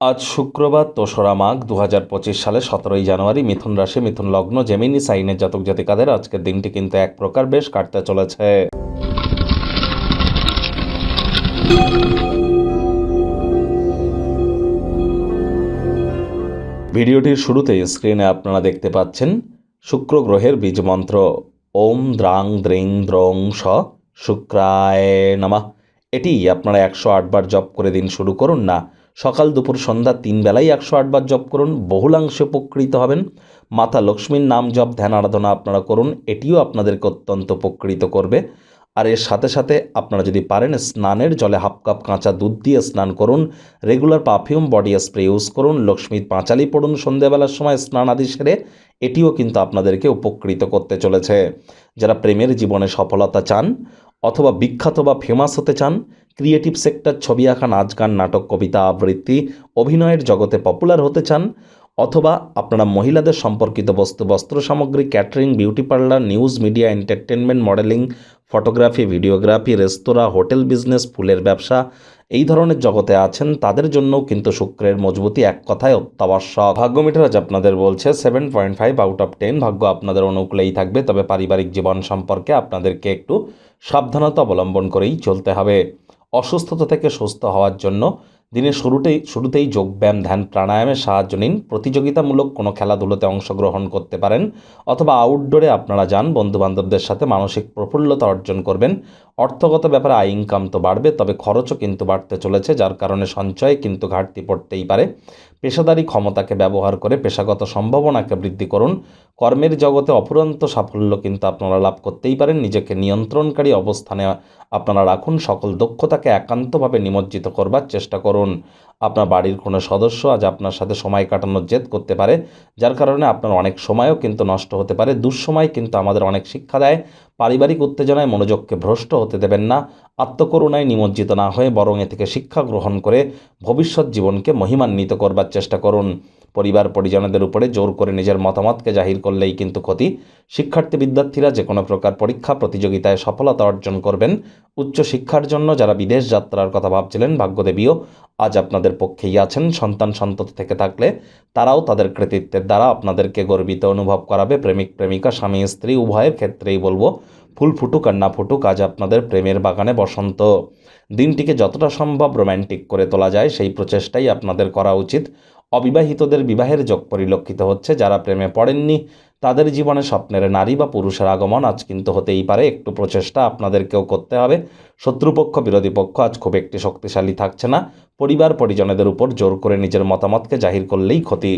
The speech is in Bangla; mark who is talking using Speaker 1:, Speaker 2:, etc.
Speaker 1: আজ শুক্রবার দোসরা মাঘ দু হাজার পঁচিশ সালে সতেরোই জানুয়ারি মিথুন রাশি, মিথুন লগ্ন, জেমিনি, সাইনের জাতক জাতিকাদের আজকের দিনটি কিন্তু এক প্রকার বেশ কাটতে চলেছে। ভিডিওটির শুরুতে স্ক্রিনে আপনারা দেখতে পাচ্ছেন শুক্র গ্রহের বীজ মন্ত্র। ওম দ্রাং দ্রিং দ্রং স শুক্রায় নমঃ। এটি আপনারা একশো আটবার জপ করে দিন শুরু করুন না সকাল দুপুর সন্ধ্যা তিন বেলায় একশো আটবার জপ করুন, বহুলাংশে উপকৃত হবেন। মাতা লক্ষ্মীর নাম জপ, ধ্যান, আরাধনা আপনারা করুন, এটিও আপনাদেরকে অত্যন্ত উপকৃত করবে। আর এর সাথে সাথে আপনারা যদি পারেন স্নানের জলে হাফ কাপ কাঁচা দুধ দিয়ে স্নান করুন, regular perfume, body spray use করুন, লক্ষ্মীর পাঁচালি পড়ুন সন্ধ্যাবেলার সময় স্নান আদি সেরে, এটিও কিন্তু আপনাদেরকে উপকৃত করতে চলেছে। যারা প্রেমের জীবনে সফলতা চান অথবা বিখ্যাত বা ফেমাস হতে চান ক্রিয়েটিভ সেক্টর ছবি আঁকা, নাচ গান, নাটক, কবিতা, আবৃত্তি, অভিনয়ের জগতে পপুলার হতে চান অথবা আপনারা মহিলাদের সম্পর্কিত বস্তু, বস্ত্র সামগ্রী catering beauty parlour news media entertainment modelling photography videography restaurant hotel business ফুলের ব্যবসা, এই ধরনের জগতে আছেন, তাদের জন্যও কিন্তু শুক্রের মজবুতি এক কথায় অত্যাবশ্যক। ভাগ্য মিটার আজ আপনাদের বলছে seven point five out of ten ভাগ্য আপনাদের অনুকূলেই থাকবে, তবে পারিবারিক জীবন সম্পর্কে আপনাদেরকে একটু সাবধানতা অবলম্বন করেই চলতে হবে। অসুস্থতা থেকে সুস্থ হওয়ার জন্য দিনের শুরুতেই শুরুতেই যোগব্যায়াম, ধ্যান প্রাণায়ামের সাহায্য নিন। প্রতিযোগিতামূলক কোনো খেলাধুলোতে অংশগ্রহণ করতে পারেন অথবা আউটডোরে আপনারা যান, বন্ধুবান্ধবদের সাথে মানসিক প্রফুল্লতা অর্জন করবেন। অর্থগত ব্যাপারে আয় ইনকাম তো বাড়বে, তবে খরচও কিন্তু বাড়তে চলেছে, যার কারণে সঞ্চয় কিন্তু ঘাটতি পড়তেই পারে। পেশাদারি ক্ষমতাকে ব্যবহার করে পেশাগত সম্ভাবনাকে বৃদ্ধি করুন। কর্মের জগতে অপুরন্ত সাফল্য কিন্তু আপনারা লাভ করতেই পারেন। নিজেকে নিয়ন্ত্রণকারী অবস্থানে আপনারা রাখুন। সকল দক্ষতাকে একান্তভাবে নিমজ্জিত করবার চেষ্টা করুন। আপনার বাড়ির কোনো সদস্য আজ আপনার সাথে সময় কাটানোর জেদ করতে পারে, যার কারণে আপনার অনেক সময়ও কিন্তু নষ্ট হতে পারে। দুঃসময় কিন্তু আমাদের অনেক শিক্ষা দেয়। পারিবারিক উত্তেজনায় মনোযোগকে ভ্রষ্ট হতে দেবেন না। আত্মকরুণায় নিমজ্জিত না হয়ে বরং এ থেকে শিক্ষা গ্রহণ করে ভবিষ্যৎ জীবনকে মহিমান্বিত করবার চেষ্টা করুন। পরিবার পরিজনদের উপরে জোর করে নিজের মতামতকে জাহির করলেই কিন্তু ক্ষতি। শিক্ষার্থী বিদ্যার্থীরা যে কোনো প্রকার পরীক্ষা প্রতিযোগিতায় সফলতা অর্জন করবেন। উচ্চ শিক্ষার জন্য যারা বিদেশ যাত্রার কথা ভাবছিলেন, ভাগ্যদেবীও আজ আপনাদের পক্ষেই আছেন। সন্তান সন্তত থেকে থাকলে তারাও তাদের কৃতিত্বের দ্বারা আপনাদেরকে গর্বিত অনুভব করাবে। প্রেমিক, প্রেমিকা, স্বামী, স্ত্রী, উভয়ের ক্ষেত্রেই বলব, ফুল ফুটুক আর না ফুটুক আজ আপনাদের প্রেমের বাগানে বসন্ত। দিনটিকে যতটা সম্ভব রোম্যান্টিক করে তোলা যায়, সেই প্রচেষ্টাই আপনাদের করা উচিত। অবিবাহিতদের বিবাহের যোগ পরিলক্ষিত হচ্ছে। যারা প্রেমে পড়েননি, তাদের জীবনে স্বপ্নের নারী বা পুরুষের আগমন আজ কিন্তু হতেই পারে। একটু প্রচেষ্টা আপনাদেরকেও করতে হবে। শত্রুপক্ষ, বিরোধী পক্ষ আজ খুব একটি শক্তিশালী থাকছে না। পরিবার পরিজনেদের উপর জোর করে নিজের মতামতকে জাহির করলেই ক্ষতি।